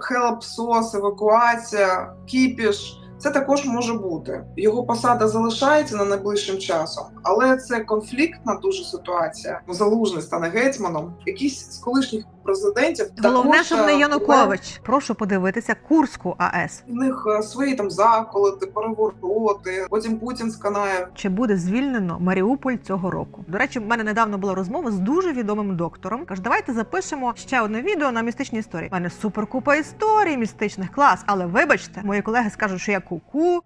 хелп, сос, евакуація, кіпіш. Це також може бути. Його посада залишається на найближчим часом, але це конфліктна дуже ситуація. Залужний стане гетьманом. Якісь з колишніх президентів Головне, також, щоб не е, Янукович. Прошу подивитися Курську АЕС. В них е, свої там заколоти, перевороти. Потім Путін сканає Чи буде звільнено Маріуполь цього року? До речі, в мене недавно була розмова з дуже відомим доктором. Каже, давайте запишемо ще одне відео на містичні історії. У мене суперкупа історій містичних клас. Але вибачте, мої колеги скажуть, що я ку-ку.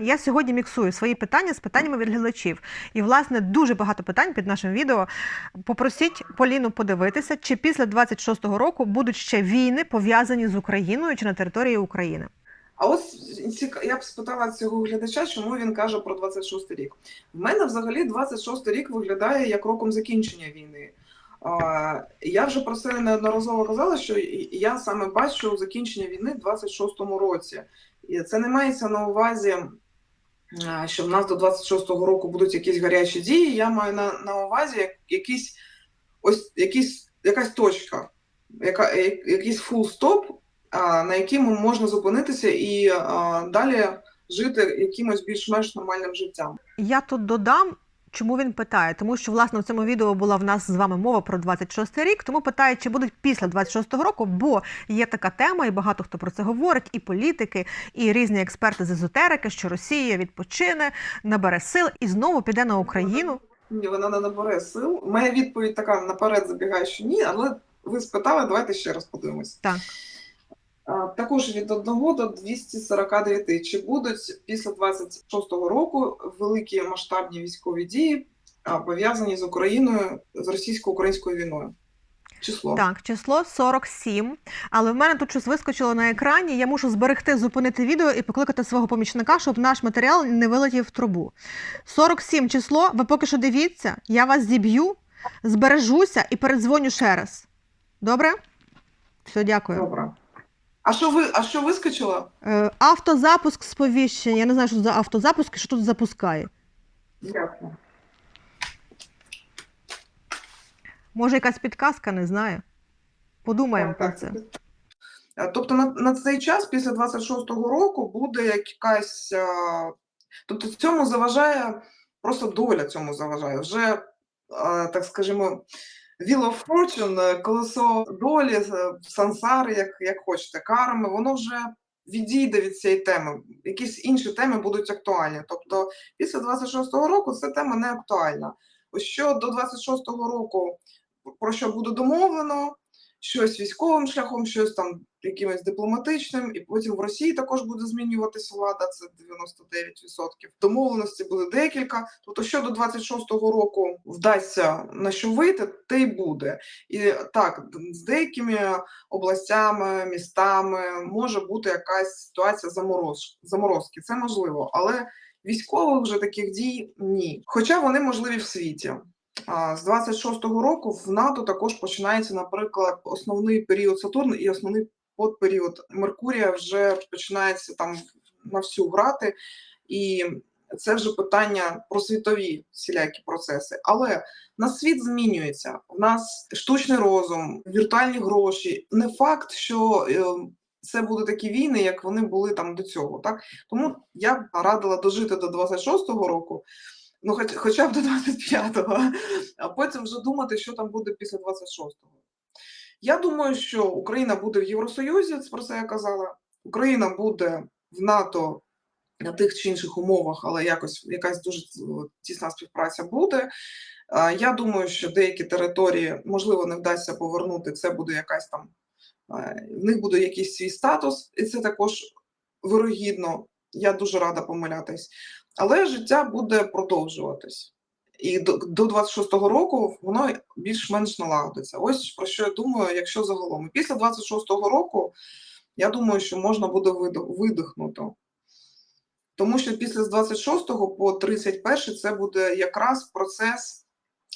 Я сьогодні міксую свої питання з питаннями від глядачів. І, власне, дуже багато питань під нашим відео. Попросіть Поліну подивитися, чи після 26-го року будуть ще війни пов'язані з Україною чи на території України. А ось ціка- я б спитала цього глядача, чому він каже про 26 рік. В мене взагалі 26 рік виглядає як роком закінчення війни. Я вже про це неодноразово казала, що я саме бачу закінчення війни в 26-му році. І це не мається на увазі, що в нас до 26-го року будуть якісь гарячі дії. Я маю на, на увазі якісь ось якісь, якась точка, яка, якийсь фул-стоп, а, на якому можна зупинитися і а, далі жити якимось більш-менш нормальним життям. Я тут додам. Чому він питає? Тому що власне в цьому відео була в нас з вами мова про 26 рік. Тому питає, чи будуть після 26-го року, бо є така тема, і багато хто про це говорить, і політики, і різні експерти з езотерики, що Росія відпочине, набере сил і знову піде на Україну. Ні, вона не набере сил. Моя відповідь така наперед забігає, що ні, але ви спитали, давайте ще раз подивимось. Так. А, Також від 1 до 249. Чи будуть після 26-го року великі масштабні військові дії пов'язані з Україною, з російсько-українською війною? Число. Так, число 47. Але в мене тут щось вискочило на екрані. Я мушу зберегти, зупинити відео і покликати свого помічника, щоб наш матеріал не вилетів в трубу. 47 число. Ви поки що дивіться, я вас зіб'ю, збережуся і передзвоню ще раз. Добре? Все, дякую. Добре. А що ви, а що вискочило? Е, автозапуск сповіщення. Я не знаю, що за автозапуск і що тут запускає. Дякую. Може, якась підказка, не знаю. Подумаємо Так, про це. Е, Тобто на, на цей час, після 26-го року, буде якась. е, Тобто цьому заважає, просто доля цьому заважає. Вже, е, так скажімо, Wheel of Fortune, е, колесо долі, е, сансари, як, як хочете, карми, воно вже відійде від цієї теми. Якісь інші теми будуть актуальні. Тобто після 26-го року ця тема не актуальна. Що до 26-го року про що буде домовлено, щось військовим шляхом, щось там якимось дипломатичним, і потім в Росії також буде змінюватися влада, це 99%. Домовленості буде декілька. Тобто, що до 26-го року вдасться на що вийти, те й буде. І так, з деякими областями, містами може бути якась ситуація замороз, заморозки. Це можливо, але військових вже таких дій ні. Хоча вони можливі в світі. З 26-го року в НАТО також починається, наприклад, основний період Сатурна і основний подперіод Меркурія вже починається там на всю грати, і це вже питання про світові всілякі процеси. Але на світ змінюється. У нас штучний розум, віртуальні гроші. Не факт, що е, це будуть такі війни, як вони були там до цього. Так тому я радила дожити до 26-го року ну хоч, хоча б до 25-го, а потім вже думати, що там буде після 26-го. Я думаю, що Україна буде в Євросоюзі, про це я казала. Україна буде в НАТО на тих чи інших умовах, але якось якась дуже тісна співпраця буде. Я думаю, що деякі території можливо не вдасться повернути. Це буде якась там е, в них буде якийсь свій статус, і це також вирогідно. Я дуже рада помилятись. Але життя буде продовжуватись. І до, до 26-го року воно більш-менш налагодиться. Ось про що я думаю, якщо загалом. І після 26-го року я думаю, що можна буде видих- видихнути. Тому що після з 26 по 31 це буде якраз процес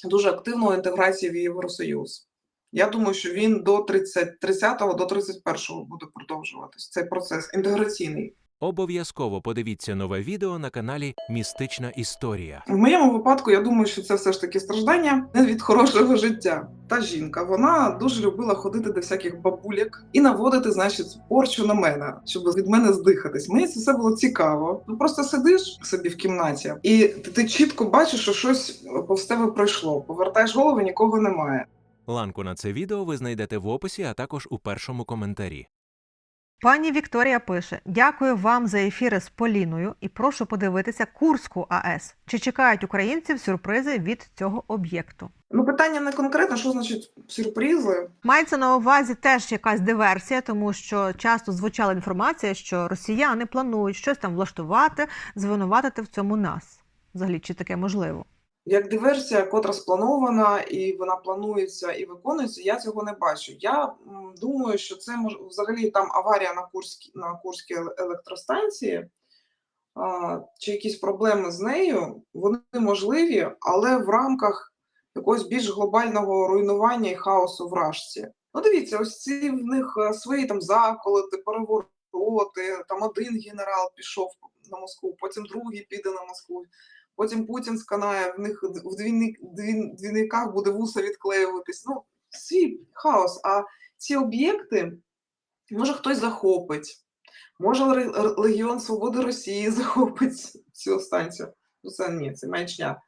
дуже активної інтеграції в Євросоюз. Я думаю, що він до 30, 30 до 31 буде продовжуватись. Цей процес інтеграційний. Обов'язково подивіться нове відео на каналі Містична Історія. В моєму випадку, я думаю, що це все ж таки страждання не від хорошого життя. Та жінка вона дуже любила ходити до всяких бабуляк і наводити, значить, порчу на мене, щоб від мене здихатись. Мені це все було цікаво. Ну просто сидиш собі в кімнаті, і ти, ти чітко бачиш, що щось повз тебе пройшло. Повертаєш голову, нікого немає. Ланку на це відео ви знайдете в описі, а також у першому коментарі. Пані Вікторія пише: Дякую вам за ефіри з Поліною і прошу подивитися Курську АЕС. Чи чекають українців сюрпризи від цього об'єкту? Ну питання не конкретно, що значить сюрпризи. Мається на увазі теж якась диверсія, тому що часто звучала інформація, що росіяни планують щось там влаштувати, звинуватити в цьому нас. Взагалі, чи таке можливо? Як диверсія, котра спланована, і вона планується і виконується, я цього не бачу. Я думаю, що це мож... взагалі там аварія на Курській на Курській електростанції, а, чи якісь проблеми з нею, вони можливі, але в рамках якогось більш глобального руйнування і хаосу в Рашці. Ну, дивіться, ось ці в них е, свої там заколоти, перевороти. Там один генерал пішов на Москву, потім другий піде на Москву. Потім Путін сканає, в них в двійниках буде вуса відклеюватись. Ну, свій хаос. А ці об'єкти може хтось захопить, може Легіон Свободи Росії захопить цю станцію. Ну, це ні, це маячня.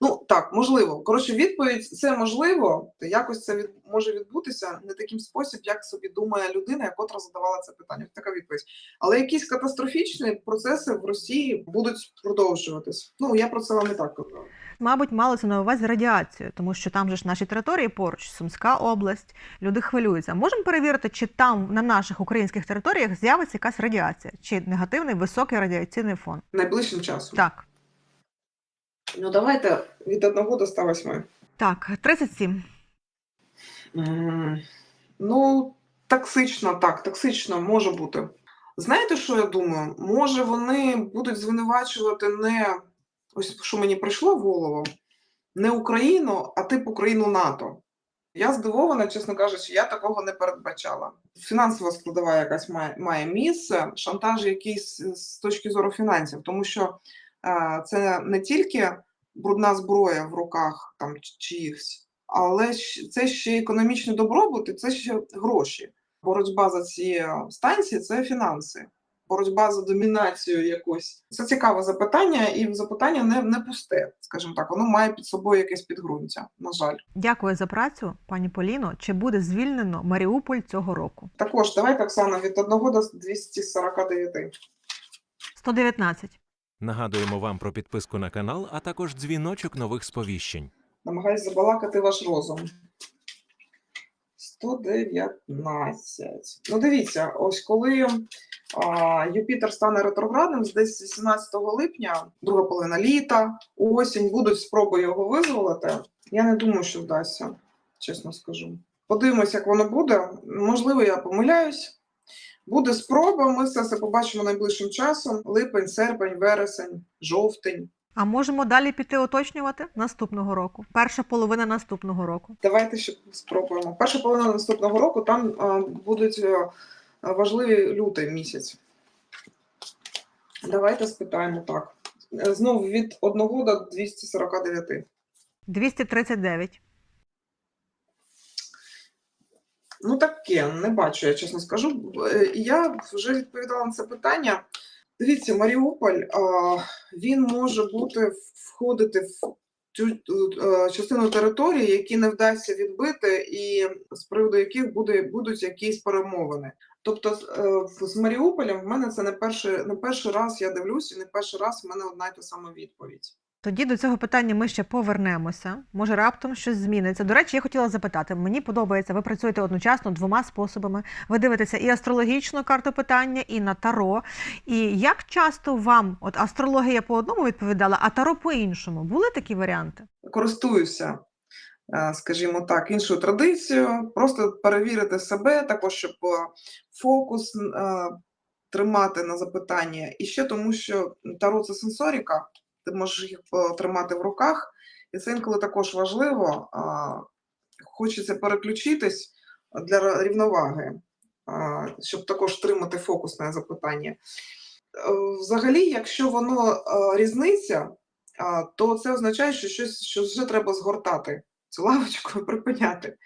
Ну так, можливо. Коротше, відповідь це можливо, та якось це від, може відбутися не таким спосіб, як собі думає людина, яка котра задавала це питання. Така відповідь. Але якісь катастрофічні процеси в Росії будуть продовжуватись. Ну я про це вам не так казала. Мабуть, малося на увазі радіацію, тому що там же ж наші території поруч, Сумська область, люди хвилюються. Можемо перевірити, чи там на наших українських територіях з'явиться якась радіація, чи негативний високий радіаційний фон. Найближчим часом. Так, Ну давайте від 1 до 108. так, 37. М, Ну, токсично, так, токсично може бути. Знаєте, що я думаю? Може, вони будуть звинувачувати не ось що мені прийшло в голову, не Україну, а типу країну НАТО. Я здивована, чесно кажучи, я такого не передбачала. Фінансова складова якась має, має місце, шантаж якийсь з точки зору фінансів, тому що е, це не тільки брудна зброя в руках там чиїхсь, але це ще економічний добробут і це ще гроші. Боротьба за ці е, станції це фінанси. Боротьба за домінацію якусь. Це цікаве запитання, і запитання не, не пусте, скажімо так, воно має під собою якесь підґрунтя, на жаль. Дякую за працю, пані Поліно. Чи буде звільнено Маріуполь цього року? Також давайте, Оксана, від 1 до 249. 119. Нагадуємо вам про підписку на канал, а також дзвіночок нових сповіщень. Намагаюсь забалакати ваш розум. 119. Ну, дивіться, ось коли а, Юпітер стане ретроградним, десь 18 липня, друга половина літа, осінь, будуть спроби його визволити. Я не думаю, що вдасться, чесно скажу. Подивимось, як воно буде. Можливо, я помиляюсь. Буде спроба, ми все це побачимо найближчим часом: липень, серпень, вересень, жовтень. А можемо далі піти уточнювати наступного року. Перша половина наступного року. Давайте ще спробуємо. Перша половина наступного року там а, будуть е, важливі лютий місяць. Давайте спитаємо так. Е, Знову від 1 до 249. 239. Ну таке, не бачу, я чесно скажу. Е, Я вже відповідала на це питання. Дивіться, Маріуполь, він може бути входити в цю е, частину території, які не вдасться відбити, і з приводу яких буде, будуть якісь перемовини. Тобто е, з Маріуполем в мене це не перший, не перший раз я дивлюсь, і не перший раз в мене одна й та сама відповідь. Тоді до цього питання ми ще повернемося. Може, раптом щось зміниться. До речі, я хотіла запитати: мені подобається, ви працюєте одночасно двома способами. Ви дивитеся і астрологічну карту питання, і на таро. І як часто вам, от астрологія по одному відповідала, а таро по іншому? Були такі варіанти? користуюся, е, скажімо так, іншою традицією, просто перевірити себе, також щоб е, фокус е, тримати на запитання. І ще тому, що таро це сенсоріка, ти можеш їх е, тримати в руках, і це інколи також важливо. Хочеться переключитись для рівноваги, щоб також тримати фокус на запитання. взагалі, якщо воно е, різниця, то це означає, що щось що вже треба згортати цю лавочку і припиняти.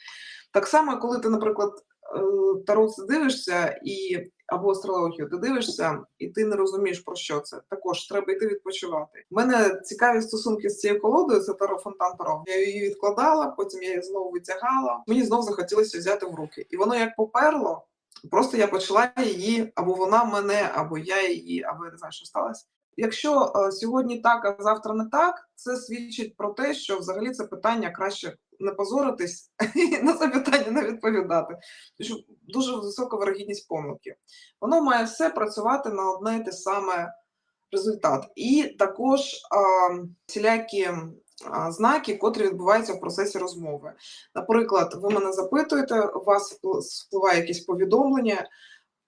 Так само, коли ти, наприклад, е, тарот дивишся і або астрологію, ти дивишся, і ти не розумієш про що це. Також треба йти відпочивати. У мене цікаві стосунки з цією колодою. Це таро фонтан таро. Я її відкладала, потім я її знову витягала. Мені знов захотілося взяти в руки, і воно як поперло. Просто я почала її, або вона мене, або я її, або я не знаю, що сталося. Якщо е, сьогодні так, а завтра не так, це свідчить про те, що взагалі це питання краще не позоритись і на це питання не відповідати. Тому дуже висока вирогідність помилки. Воно має все працювати на одне і те саме результат. І також всілякі знаки, котрі відбуваються в процесі розмови. Наприклад, ви мене запитуєте, у вас впл- спливає якесь повідомлення,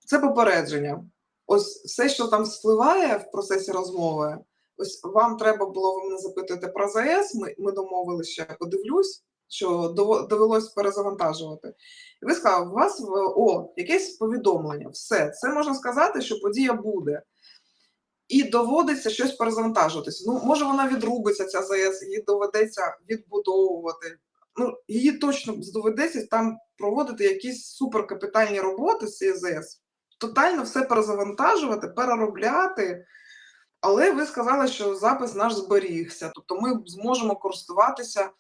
це попередження. Ось все, що там спливає в процесі розмови, ось вам треба було, ви мене запитуєте про ЗАЕС, ми, ми домовили ще подивлюсь, що довелось перезавантажувати. І ви сказали, у вас о, якесь повідомлення, все, це можна сказати, що подія буде. І доводиться щось перезавантажуватись. Ну, може, вона відрубиться, ця ЗАЕС, її доведеться відбудовувати. Ну, її точно доведеться там проводити якісь суперкапітальні роботи з цієї ЗАЕС, тотально все перезавантажувати, переробляти. Але ви сказали, що запис наш зберігся, тобто ми зможемо користуватися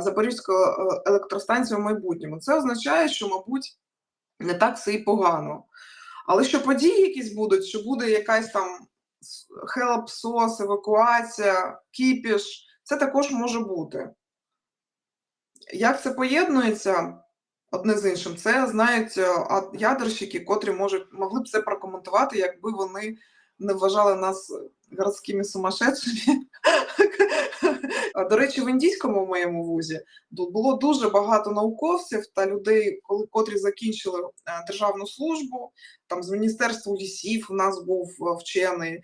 Запорізькою е, електростанцією в майбутньому. Це означає, що, мабуть, не так все і погано. Але що події якісь будуть, що буде якась там хелп-сос, евакуація, кіпіш, це також може бути. Як це поєднується одне з іншим, це знають е, ядерщики, котрі можуть, могли б це прокоментувати, якби вони не вважали нас городськими сумасшедшими. До речі, в індійському моєму вузі було дуже багато науковців та людей, котрі закінчили е, державну службу. Там з Міністерства лісів у нас був е, вчений,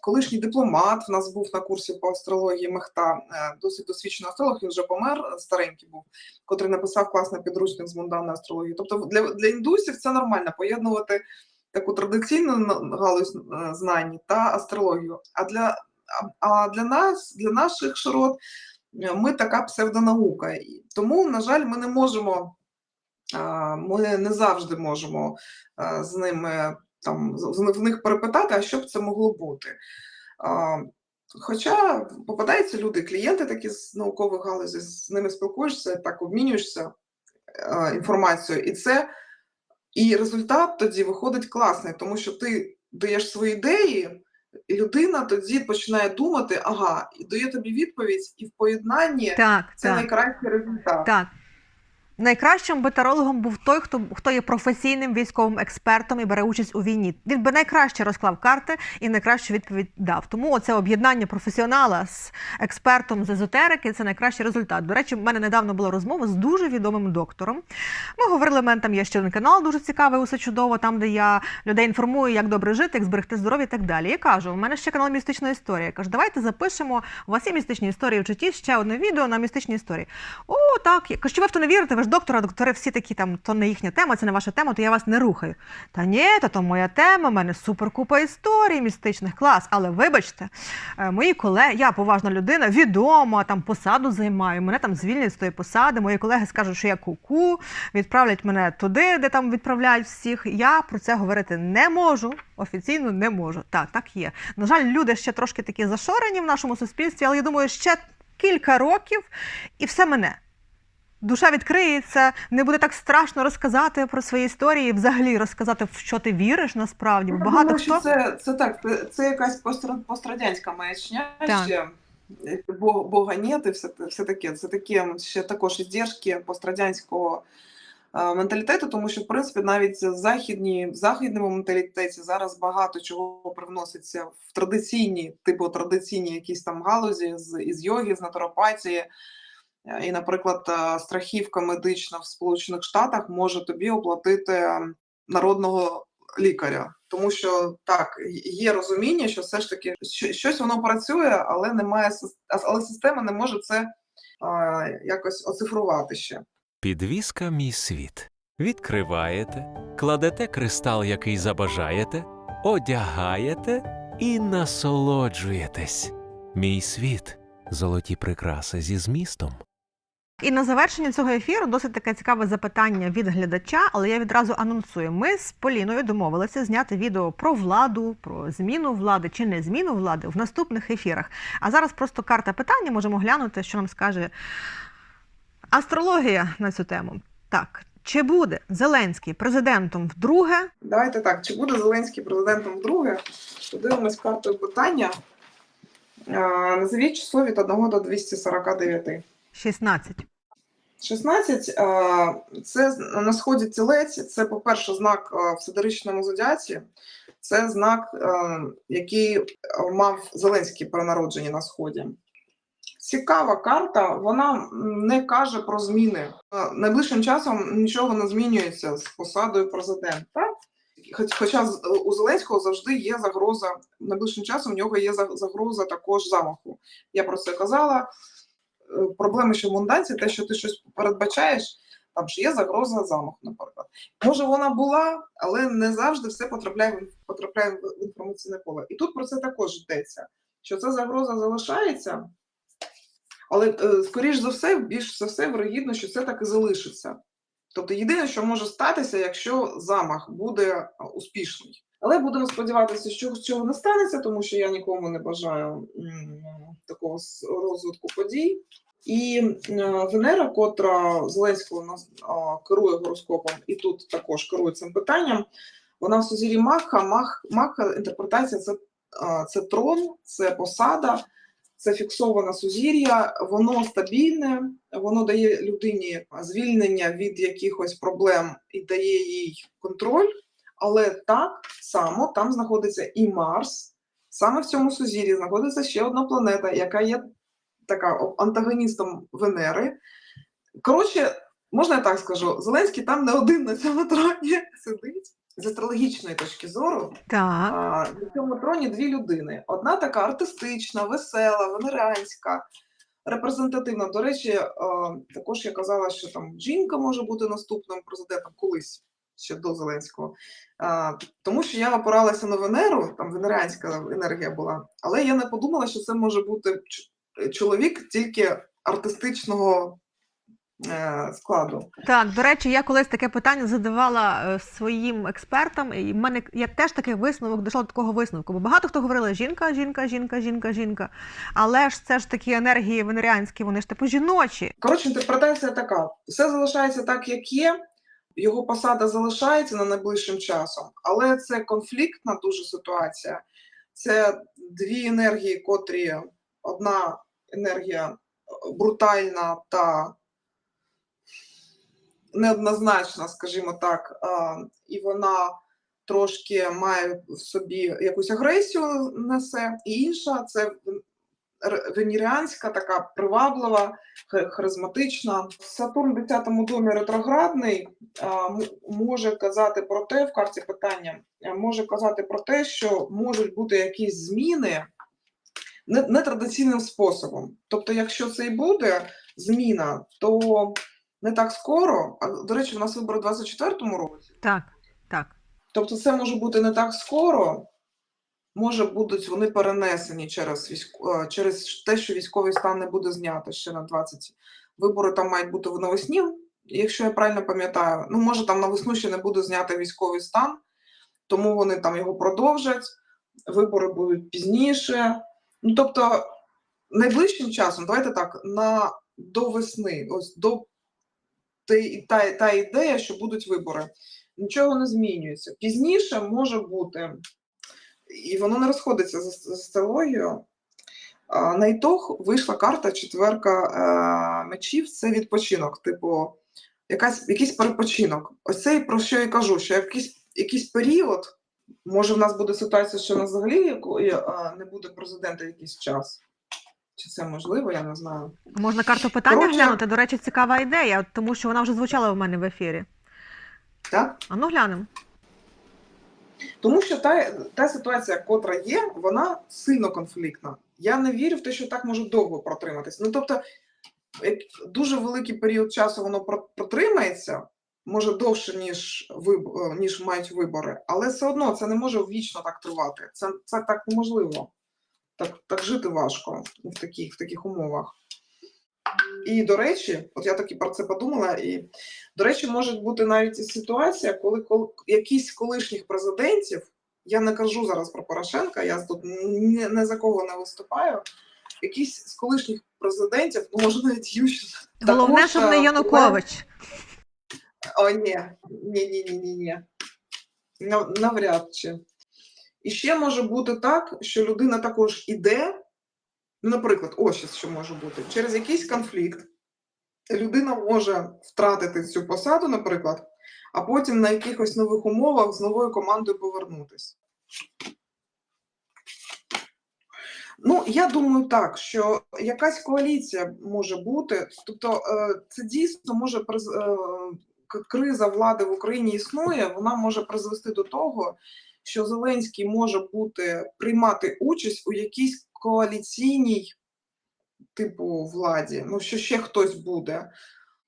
колишній дипломат в нас був на курсі по астрології Мехта, е, досить досвідчений астролог, він вже помер, е, старенький був, котрий написав класний підручник з мунданної астрології. Тобто для, для індусів це нормально поєднувати таку традиційну галузь е, знань та астрологію. А для, а- для нас, для наших широт, ми така псевдонаука. Тому, на жаль, ми не можемо, ми не завжди можемо з ними там в них перепитати, а що б це могло бути. А, Хоча попадаються люди, клієнти такі з наукових галузей, з ними спілкуєшся, так обмінюєшся е, інформацією, і це і результат тоді виходить класний, тому що ти даєш свої ідеї, і людина тоді починає думати, ага, і дає тобі відповідь, і в поєднанні Так, це так, найкращий результат. так. Найкращим бетерологом був той, хто, хто є професійним військовим експертом і бере участь у війні. Він би найкраще розклав карти і найкращу відповідь дав. Тому оце об'єднання професіонала з експертом з езотерики це найкращий результат. До речі, в мене недавно була розмова з дуже відомим доктором. Ми говорили, мене там є ще один канал, дуже цікавий, усе чудово, там, де я людей інформую, як добре жити, як зберегти здоров'я і так далі. Я кажу, у мене ще канал містична історія. Я кажу, давайте запишемо. У вас є містичні історії в житті, ще одне відео на містичні історії. О, так. Я кажу, ви в то не вірите, ви ж доктора, доктори всі такі там, то не їхня тема, це не ваша тема, то я вас не рухаю. Та ні, то, то моя тема, в мене суперкупа історій містичних клас. Але вибачте, е, мої колеги, я поважна людина, відома, там посаду займаю, мене там звільнять з тої посади. Мої колеги скажуть, що я куку, відправлять мене туди, де там відправляють всіх. Я про це говорити не можу. Офіційно не можу. Так, так є. На жаль, люди ще трошки такі зашорені в нашому суспільстві, але я думаю, ще кілька років і все мене. Душа відкриється, не буде так страшно розказати про свої історії, взагалі розказати, в що ти віриш насправді. Бо багато думаю, хто це, це так, це, якась постра- пострадянська маячня Так. ще. е, Бога нет, і все, все таке. Це такі ще також іздержки пострадянського е, менталітету, тому що, в принципі, навіть в західні, в західному менталітеті зараз багато чого привноситься в традиційні, типу традиційні якісь там галузі з із йоги, з натуропатії. Е, І, наприклад, е, страхівка медична в Сполучених Штатах може тобі оплатити е, народного лікаря, тому що так є розуміння, що все ж таки щось воно працює, але немає але система не може це якось оцифрувати ще. Підвіска Мій світ. Відкриваєте, кладете кристал, який забажаєте, одягаєте і насолоджуєтесь. Мій світ золоті прикраси зі змістом. І на завершення цього ефіру досить таке цікаве запитання від глядача, але я відразу анонсую. Ми з Поліною домовилися зняти відео про владу, про зміну влади чи не зміну влади в наступних ефірах. А зараз просто карта питання можемо глянути, що нам скаже астрологія на цю тему. Так, чи буде Зеленський президентом вдруге? Давайте так, чи буде Зеленський президентом вдруге? Подивимось картою питання. Е, Назовіть число від 1 до 249. 16. 16 е, це на сході тілець. Це, по-перше, знак е, в сидеричному зодіаці. Це знак, е, який мав Зеленський при народженні на сході. Цікава карта, вона не каже про зміни. Найближчим часом нічого не змінюється з посадою президента. Хоч- Хоча у Зеленського завжди є загроза. Найближчим часом в нього є загроза також замаху. Я про це казала. Е, Проблема, що в мунданці, те, що ти щось передбачаєш, там ж є загроза замаху, наприклад. Може, вона була, але не завжди все потрапляє потрапляє в інформаційне поле. І тут про це також йдеться, що ця загроза залишається, але, е, скоріш за все, більш за все, вирогідно, що це так і залишиться. Тобто єдине, що може статися, якщо замах буде е, успішний. Але будемо сподіватися, що цього не станеться, тому що я нікому не бажаю такого розвитку подій. І е, Венера, котра Зеленського керує гороскопом, і тут також керує цим питанням, вона в сузір'ї Маха. Мах, Маха інтерпретація це, це трон, це посада, це фіксоване сузір'я, воно стабільне, воно дає людині звільнення від якихось проблем і дає їй контроль. Але так само там знаходиться і Марс. Саме в цьому сузір'ї знаходиться ще одна планета, яка є така антагоністом Венери. Коротше, можна я так скажу, Зеленський там не один на цьому троні сидить. З астрологічної точки зору, Так. а, на цьому троні дві людини. Одна така артистична, весела, венеранська, репрезентативна. До речі, е, також я казала, що там жінка може бути наступним президентом колись ще до Зеленського. А, Тому що я опиралася на Венеру, там венеранська енергія була, але я не подумала, що це може бути чоловік тільки артистичного е, складу. Так, до речі, я колись таке питання задавала е, своїм експертам, і в мене я теж такий висновок дійшла до такого висновку. Бо багато хто говорили жінка, жінка, жінка, жінка, жінка. Але ж це ж такі енергії венеріанські, вони ж типу жіночі. Коротше, інтерпретація така: все залишається так, як є. Його посада залишається на найближчим часом, але це конфліктна дуже ситуація. Це дві енергії, котрі одна енергія е, брутальна та неоднозначна, скажімо так, і вона трошки має в собі якусь агресію несе, і інша це венеріанська, така приваблива, харизматична. Сатурн в 10-му домі ретроградний може казати про те, в карті питання, може казати про те, що можуть бути якісь зміни не- нетрадиційним способом. Тобто, якщо це і буде зміна, то не так скоро. А до речі, у нас вибори в 24-му році. Так, так. Тобто це може бути не так скоро, може будуть вони перенесені через військо, е, через те, що військовий стан не буде знято ще на 20. Вибори там мають бути навесні, якщо я правильно пам'ятаю. Ну, може, там на весну ще не буде знято військовий стан, тому вони там його продовжать, вибори будуть пізніше. Ну, тобто, найближчим часом, давайте так, на до весни, ось до та, та ідея, що будуть вибори нічого не змінюється. Пізніше може бути, і воно не розходиться з, астрологією. На ітог вийшла карта четверка е, мечів це відпочинок, типу, якась, якийсь перепочинок. Ось це про що я кажу, що якийсь, якийсь період, може, в нас буде ситуація, що в нас взагалі е, не буде президента якийсь час. Чи це можливо, я не знаю. Можна карту питання Коротше- глянути. До речі, цікава ідея, тому що вона вже звучала в мене в ефірі. Так? А ну глянемо. Тому що та, та ситуація, котра є, вона сильно конфліктна. Я не вірю в те, що так може довго протриматися. Ну тобто, як дуже великий період часу воно про- протримається, може довше, ніж, виб... е, ніж мають вибори, але все одно це не може вічно так тривати. Це, це так неможливо. Так, так жити важко в таких, в таких умовах. І, до речі, от я таки про це подумала, і, до речі, може бути навіть і ситуація, коли, коли якісь колишніх президентів, я не кажу зараз про Порошенка, я тут ні, не за кого не виступаю, якісь з колишніх президентів, ну, може навіть Ющенко. Головне, також, щоб е, не Янукович. О, ні, ні, ні, ні, ні, ні. Навряд чи. І ще може бути так, що людина також іде, наприклад, ось що може бути, через якийсь конфлікт людина може втратити цю посаду, наприклад, а потім на якихось нових умовах з новою командою повернутися. Ну, я думаю так, що якась коаліція може бути, тобто е, це дійсно може е, криза влади в Україні існує, вона може призвести до того, що Зеленський може бути приймати участь у якійсь коаліційній типу владі. Ну, що ще хтось буде.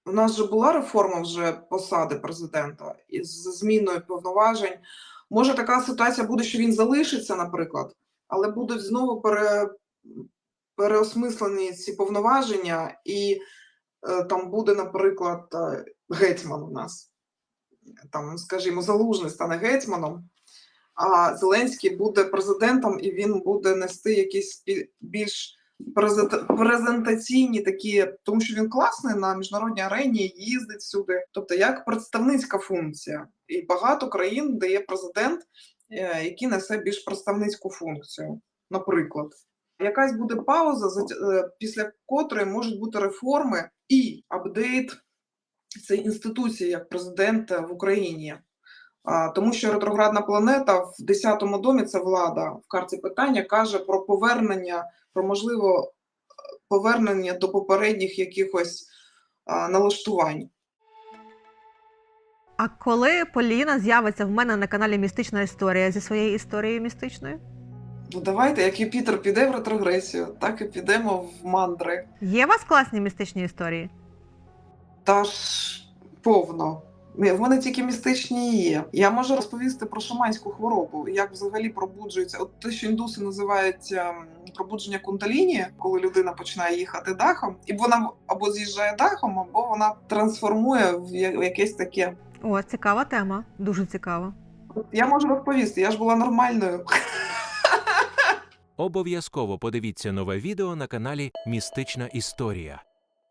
У нас же була реформа вже посади президента із зміною повноважень. Може, така ситуація буде, що він залишиться, наприклад, але будуть знову пере, переосмислені ці повноваження, і е, там буде, наприклад, е, гетьман у нас. Там, скажімо, залужний стане гетьманом, Зеленський буде президентом, і він буде нести якісь більш презентаційні такі, тому що він класний на міжнародній арені, їздить всюди. Тобто, як представницька функція. І багато країн, де є президент, е, який несе більш представницьку функцію, наприклад. Якась буде пауза, е, після котрої можуть бути реформи і апдейт цієї інституції як президента в Україні. Тому що ретроградна планета в 10-му домі це влада в карті питання каже про повернення, про можливо е, повернення до попередніх якихось налаштувань. А коли Поліна з'явиться в мене на каналі Містична історія зі своєю історією містичною? Ну давайте, як Юпітер піде в ретрогресію, так і підемо в мандри. Є у вас класні містичні історії? Та ж повно. Ні, В мене тільки містичні є. Я можу розповісти про шаманську хворобу, як взагалі пробуджується. От те, що індуси називають ем, пробудження кундаліні, коли людина починає їхати дахом, і вона або з'їжджає дахом, або вона трансформує в якесь таке. О, цікава тема, дуже цікава. Я можу розповісти, я ж була нормальною. Обов'язково подивіться нове відео на каналі Містична Історія.